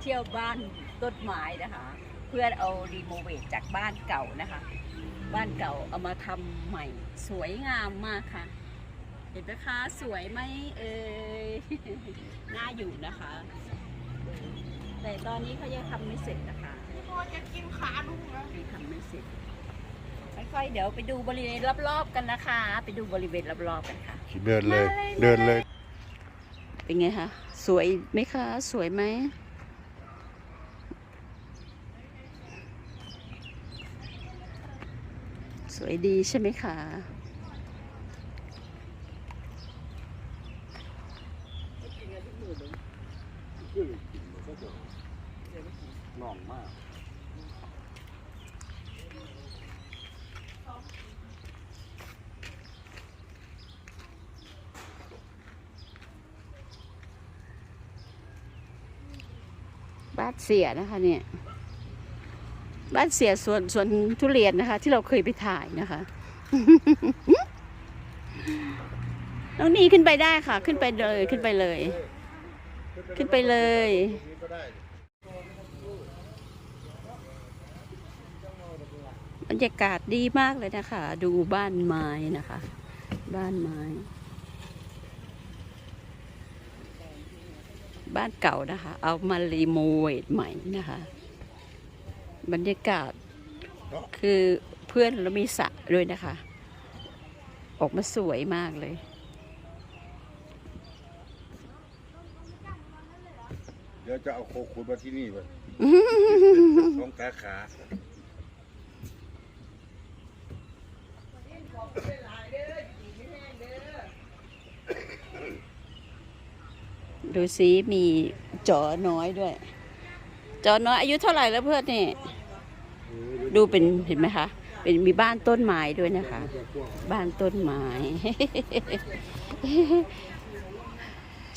เที่ยวบ้านต้นไม้นะคะ เพื่อนเอารีโนเวทจากบ้านเก่านะคะ บ้านเก่าเอามาทำใหม่สวยงามมากค่ะ เห็นไหมคะสวยไหมเอ่ยน่าอยู่นะคะ แต่ตอนนี้เขายังทำไม่เสร็จนะคะพี่โมจะกินขาลุงนะยังทำไม่เสร็จค่อยๆเดี๋ยวไปดูบริเวณรอบๆกันนะคะ ไปดูบริเวณรอบๆกันค่ะเดินเลยมาเลยเดินเลย เป็นไงคะสวยไหมคะ สวยไหม วยดีใช่ไหมคะน่องมากบ้านเสียนะคะเนี่ย บ้านเสียสวนสวนทุเรียนนะคะ ที่เราเคยไปถ่ายนะคะ น้องนีขึ้นไปได้ค่ะ ขึ้นไปเลยขึ้นไปเลย ขึ้นไปเลยบรรยากาศดีมากเลยนะคะ ดูบ้านไม้นะคะ บ้านไม้ บ้านเก่านะคะ เอามารีโมเวทใหม่นะคะ บรรยากาศ คือเพื่อนเรามีสระด้วยนะคะ ออกมาสวยมากเลยเดี๋ยวจะเอาโคขุดมาที่นี่ไปสองขาขาดูสิมีจอน้อยด้วย จอน้อยอายุเท่าไหร่แล้วเพื่อนนี่ ดูเป็นเห็นไหมคะเป็นมีบ้านต้นไม้ด้วยนะคะ บ้านต้นไม้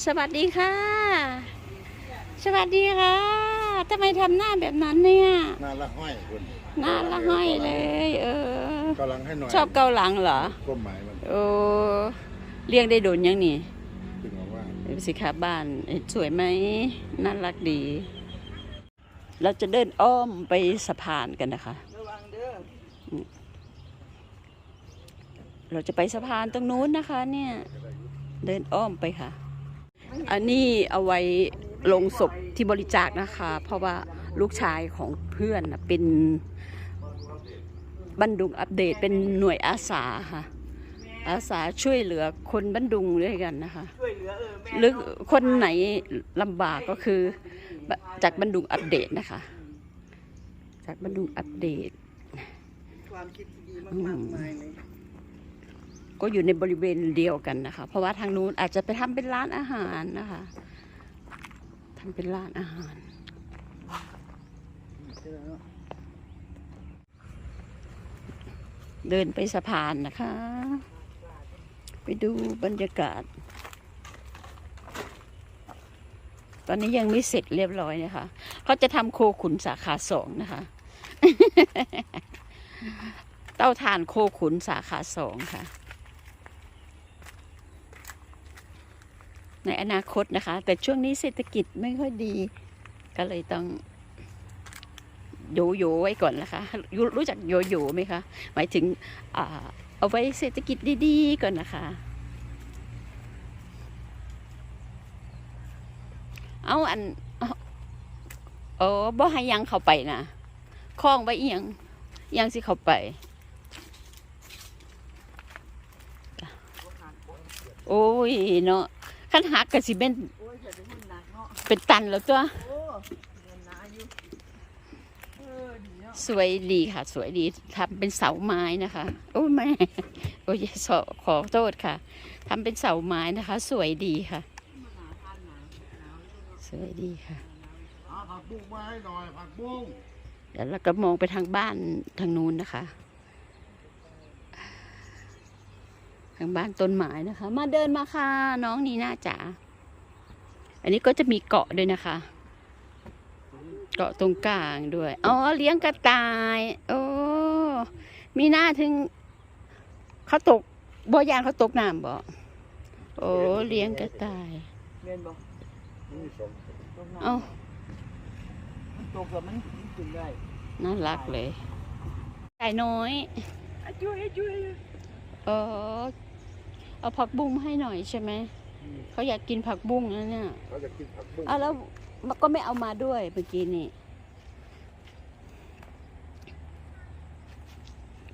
สวัสดีค่ะ สวัสดีค่ะทำไมทำหน้าแบบนั้นเนี่ยหน้าละห้อยคนหน้าละห้อยเลย เออกำลังให้หน่อยชอบเกาหลังเหรอก้มหมายมันโอ้เลี้ยงได้โดนยังนี่ถึงบอกว่าดูสิคะบ้านเห็นสวยไหมน่ารักดี เราจะเดินอ้อมไปสะพานกันนะคะ เราจะไปสะพานตรงนู้นนะคะ เนี่ย เดินอ้อมไปค่ะ อันนี้เอาไว้ลงศพที่บริจาคนะคะ เพราะว่าลูกชายของเพื่อนเป็นบันดุงอัปเดตเป็นหน่วยอาสาค่ะ อาสาช่วยเหลือคนบันดุงด้วยกันนะคะ หรือคนไหนลำบากก็คือ จากบันดุงอัปเดตนะคะ จากบันดุงอัปเดต ความคิดที่ดีมากๆมายเลยก็อยู่ในบริเวณเดียวกันนะคะ เพราะว่าทางนู้นอาจจะไปทำเป็นร้านอาหารนะคะทำเป็นร้านอาหารเดินไปสะพานนะคะ ไปดูบรรยากาศ ตอนนี้ยังไม่เสร็จเรียบร้อยนะคะเขาจะทำโคขุนสาขาสองนะคะ เต้าทานโคขุนสาขาสองค่ะ ในอนาคตนะคะ แต่ช่วงนี้เศรษฐกิจไม่ค่อยดี ก็เลยต้องโยโย่ไว้ก่อนนะคะ รู้จักโยโย่ไหมคะ หมายถึงเอาไว้เศรษฐกิจดีๆก่อนนะคะ เอาอันเอาโอ้บ่ให้ยังเข้าไปนะคล้องไว้เอียงยังสิเข้าไป โอ้ยเนาะขันหักก็สิเป็นเป็นเป็นตันแล้วตัวสวยดีค่ะ สวยดีทำเป็นเสาไม้นะคะ โอ้แม่โอ้ยขอขอโทษค่ะทำเป็นเสาไม้นะคะ สวยดีค่ะ วยดีค่ะเอาผักบุ้งมาให้หน่อยผักบุ้งเดี๋ยวเราก็มองไปทางบ้านทางนู้นนะคะ ทางบ้านต้นไม้นะคะ มาเดินมาค่ะ น้องนีน่าจ๋าอันนี้ก็จะมีเกาะด้วยนะคะ เกาะตรงกลางด้วยอ๋อเลี้ยงกระต่าย โอ้มีหน้าถึงเขาตกบ่อยานเขาตกน้ำบ่โอ้เลี้ยงกระต่ายเงินบอก นี่สองตรงนั้นเอ้าตกกับมันกินได้น่ารักเลยไก่น้อยอะจุ้ยจุ้ยเออเอาผักบุ้งมาให้หน่อยใช่ไหมเขาอยากกินผักบุ้งนะเนี่ยเขาจะกินผักบุ้งเอาแล้วมันก็ไม่เอามาด้วยเมื่อกี้นี่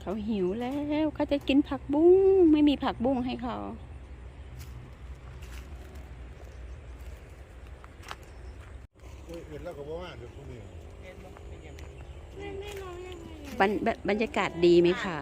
เขาหิวแล้วเขาจะกินผักบุ้งไม่มีผักบุ้งให้เขา เห็นแล้ว ก็บอกว่าเดี๋ยวพรุ่งนี้เห็นบ่เป็นยังไงบรรบรรบรรยากาศดีไหมคะ